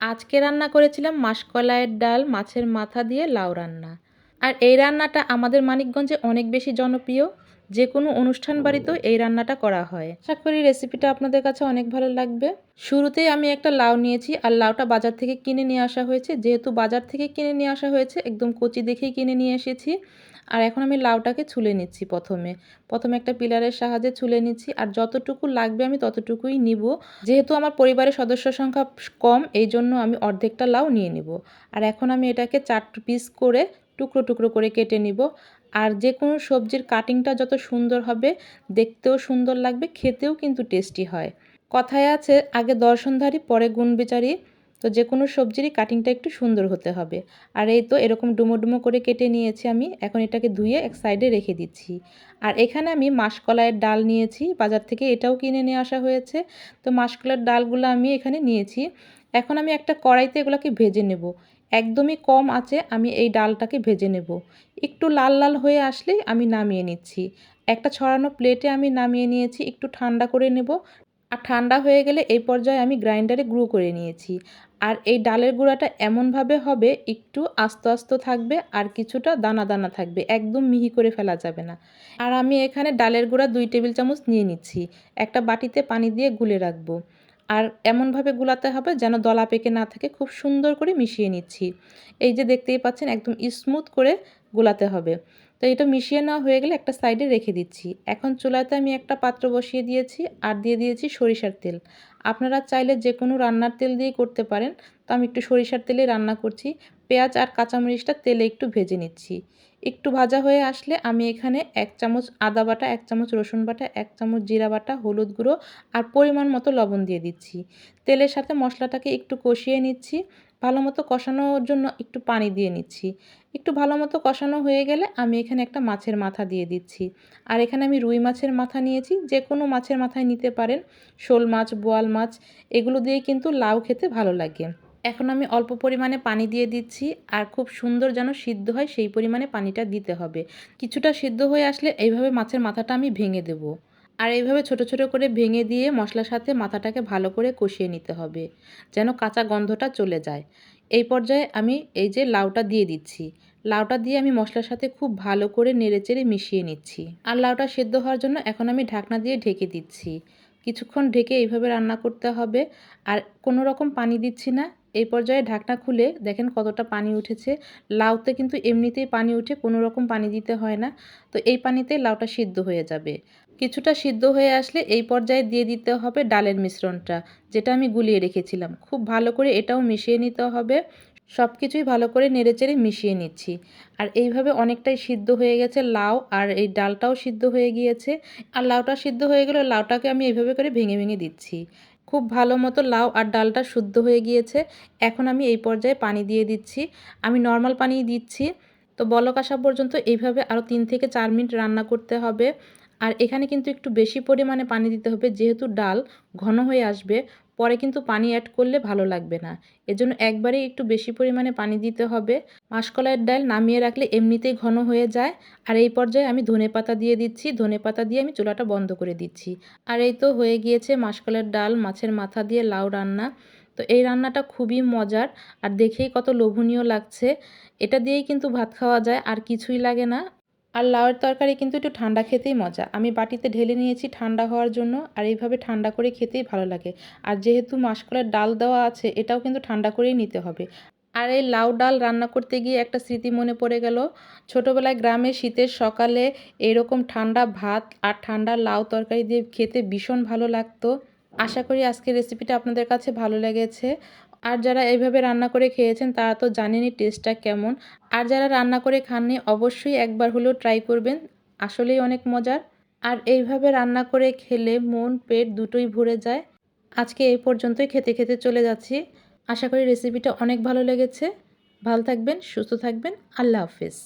আজকে রান্না করেছিলাম মাসকলাইয়ের ডাল, মাছের মাথা দিয়ে লাউ রান্না। আর এই রান্নাটা আমাদের মানিকগঞ্জে অনেক বেশি জনপ্রিয়। যে কোনো অনুষ্ঠান বাড়িতেও এই রান্নাটা করা হয়। আশা করি রেসিপিটা আপনাদের কাছে অনেক ভালো লাগবে। শুরুতেই আমি একটা লাউ নিয়েছি, আর লাউটা বাজার থেকে কিনে নিয়ে আসা হয়েছে। যেহেতু বাজার থেকে কিনে নিয়ে আসা হয়েছে, একদম কচি দেখেই কিনে নিয়ে এসেছি। আর এখন আমি লাউটাকে ছুলে নিচ্ছি প্রথমে। প্রথমে একটা পিলারের সাহায্যে ছুলে নিচ্ছি, আর যতটুকু লাগবে আমি ততটুকুই নিব। যেহেতু আমার পরিবারের সদস্য সংখ্যা কম এই জন্য আমি অর্ধেকটা লাউ নিয়ে নিব। আর এখন আমি এটাকে চার পিস করে টুকরো টুকরো করে কেটে নিব। আর যে কোনো সবজির কাটিংটা যত সুন্দর হবে, দেখতেও সুন্দর লাগবে, খেতেও কিন্তু টেস্টি হয়। কথায় আছে, আগে দর্শনধারী পরে গুণবিচারী তো যে কোনো সবজিরই কাটিংটা একটু সুন্দর হতে হবে। আর এই তো এরকম ডুমো ডুমো করে কেটে নিয়েছি আমি, এখন এটাকে ধুয়ে এক সাইডে রেখে দিচ্ছি। আর এখানে আমি মাসকলাইয়ের ডাল নিয়েছি, বাজার থেকে এটাও কিনে নিয়ে আসা হয়েছে। তো মাসকলাইয়ের ডালগুলো আমি এখানে নিয়েছি। এখন আমি একটা কড়াইতে এগুলোকে ভেজে নেব। একদমই কম আছে, আমি এই ডালটাকে ভেজে নেব। একটু লাল লাল হয়ে আসলেই আমি নামিয়ে নিচ্ছি। একটা ছড়ানো প্লেটে আমি নামিয়ে নিয়েছি, একটু ঠান্ডা করে নেব। আর ঠান্ডা হয়ে গেলে এই পর্যায়ে আমি গ্রাইন্ডারে গুঁড়ো করে নিয়েছি। আর এই ডালের গুঁড়াটা এমনভাবে হবে, একটু আস্তে আস্তে থাকবে আর কিছুটা দানা দানা থাকবে, একদম মিহি করে ফেলা যাবে না। আর আমি এখানে ডালের গুঁড়া দুই টেবিল চামচ নিয়ে নিচ্ছি। একটা বাটিতে পানি দিয়ে গুলে রাখব। আর এমনভাবে গুলাতে হবে যেন দলা পেকে না থাকে, খুব সুন্দর করে মিশিয়ে নিচ্ছি। এই যে দেখতেই পাচ্ছেন, একদম স্মুথ করে গুলাতে হবে। তো এটা মিশিয়ে নেওয়া হয়ে গেলে একটা সাইডে রেখে দিচ্ছি। এখন চুলাতে আমি একটা পাত্র বসিয়ে দিয়েছি আর দিয়ে দিয়েছি সরিষার তেল। আপনারা চাইলে যে কোনো রান্নার তেল দিয়ে করতে পারেন। তো আমি একটু সরিষার তেলে রান্না করছি। পেঁয়াজ আর কাঁচামরিচটা তেলে একটু ভেজে নিচ্ছি। একটু ভাজা হয়ে আসলে আমি এখানে এক চামচ আদা বাটা, এক চামচ রসুন বাটা, এক চামচ জিরা বাটা, হলুদ গুঁড়ো আর পরিমাণ মতো লবণ দিয়ে দিচ্ছি। তেলের সাথে মশলাটাকে একটু কষিয়ে নিচ্ছি। ভালো মতো কষানোর জন্য একটু পানি দিয়ে নিচ্ছি। একটু ভালো মতো কষানো হয়ে গেলে আমি এখানে একটা মাছের মাথা দিয়ে দিচ্ছি। আর এখানে আমি রুই মাছের মাথা নিয়েছি। যে কোনো মাছের মাথায় নিতে পারেন। শোল মাছ, বোয়াল মাছ, এগুলো দিয়ে কিন্তু লাউ খেতে ভালো লাগে। এখন আমি অল্প পরিমাণে পানি দিয়ে দিচ্ছি আর খুব সুন্দর যেন সিদ্ধ হয় সেই পরিমাণে পানিটা দিতে হবে। কিছুটা সিদ্ধ হয়ে আসলে এইভাবে মাছের মাথাটা আমি ভেঙে দেব। আর এইভাবে ছোট ছোট করে ভেঙে দিয়ে মশলার সাথে মাথাটাকে ভালো করে কষিয়ে নিতে হবে, যেন কাঁচা গন্ধটা চলে যায়। এই পর্যায়ে আমি এই যে লাউটা দিয়ে দিচ্ছি। লাউটা দিয়ে আমি মশলার সাথে খুব ভালো করে নেড়েচেড়ে মিশিয়ে নিচ্ছি। আর লাউটা সেদ্ধ হওয়ার জন্য এখন আমি ঢাকনা দিয়ে ঢেকে দিচ্ছি। কিছুক্ষণ ঢেকে এইভাবে রান্না করতে হবে। আর কোনো রকম পানি দিচ্ছি না। এই পর্যায়ে ঢাকনা খুলে দেখেন কতটা পানি উঠেছে। লাউতে কিন্তু এমনিতেই পানি উঠে কোনো রকম পানি দিতে হয় না। তো এই পানিতে লাউটা সিদ্ধ হয়ে যাবে। কিছুটা সিদ্ধ হয়ে আসলে এই পর্যায়ে দিয়ে দিতে হবে ডালের মিশ্রণটা, যেটা আমি গুলিয়ে রেখেছিলাম। খুব ভালো করে এটাও মিশিয়ে নিতে হবে। সব কিছুই ভালো করে নেড়েচেড়ে মিশিয়ে নিচ্ছি। আর এইভাবে অনেকটাই সিদ্ধ হয়ে গেছে লাউ আর এই ডালটাও সিদ্ধ হয়ে গিয়েছে। আর লাউটা সিদ্ধ হয়ে গেলে, লাউটাকে আমি এইভাবে করে ভেঙে ভেঙে দিচ্ছি। খুব ভালো মতো লাউ আর ডালটা শুদ্ধ হয়ে গিয়েছে। এখন আমি এই পর্যায়ে পানি দিয়ে দিচ্ছি। আমি নর্মাল পানি দিচ্ছি। তো বলক আসা পর্যন্ত এইভাবে আরও তিন থেকে চার মিনিট রান্না করতে হবে। আর এখানে কিন্তু একটু বেশি পরিমাণে পানি দিতে হবে, যেহেতু ডাল ঘন হয়ে আসবে। পরে কিন্তু পানি অ্যাড করলে ভালো লাগবে না। এজন্য একবারেই একটু বেশি পরিমাণে পানি দিতে হবে। মাসকলাইয়ের ডাল নামিয়ে রাখলে এমনিতেই ঘন হয়ে যায়। আর এই পর্যায়ে আমি ধনে পাতা দিয়ে দিচ্ছি। ধনে পাতা দিয়ে আমি চুলাটা বন্ধ করে দিচ্ছি। আর এই তো হয়ে গিয়েছে মাসকলাইয়ের ডাল, মাছের মাথা দিয়ে লাউ রান্না। তো এই রান্নাটা খুবই মজার। আর দেখেই কত লোভনীয় লাগছে। এটা দিয়েই কিন্তু ভাত খাওয়া যায়। আর কিছুই লাগে না। আর লাউয়ের তরকারি কিন্তু একটু ঠান্ডা খেতেই মজা। আমি বাটিতে ঢেলে নিয়েছি ঠান্ডা হওয়ার জন্য, আর এইভাবে ঠান্ডা করে খেতেই ভালো লাগে। আর যেহেতু মাসকলার ডাল দেওয়া আছে, এটাও কিন্তু ঠান্ডা করেই নিতে হবে। আর এই লাউ ডাল রান্না করতে গিয়ে একটা স্মৃতি মনে পড়ে গেল। ছোটোবেলায় গ্রামে শীতের সকালে এরকম ঠান্ডা ভাত আর ঠান্ডা লাউ তরকারি দিয়ে খেতে ভীষণ ভালো লাগতো। আশা করি আজকের রেসিপিটা আপনাদের কাছে ভালো লেগেছে। আর যারা এইভাবে রান্না করে খেয়েছেন তারা তো জানেনই টেস্টটা কেমন। আর যারা রান্না করে খাননি অবশ্যই একবার হলেও ট্রাই করবেন, আসলেই অনেক মজার। আর এইভাবে রান্না করে খেলে মন, পেট দুটোই ভরে যায়। আজকে এই পর্যন্তই খেতে খেতে চলে যাচ্ছি। আশা করি রেসিপিটা অনেক ভালো লেগেছে। ভালো থাকবেন, সুস্থ থাকবেন। আল্লাহ হাফিজ।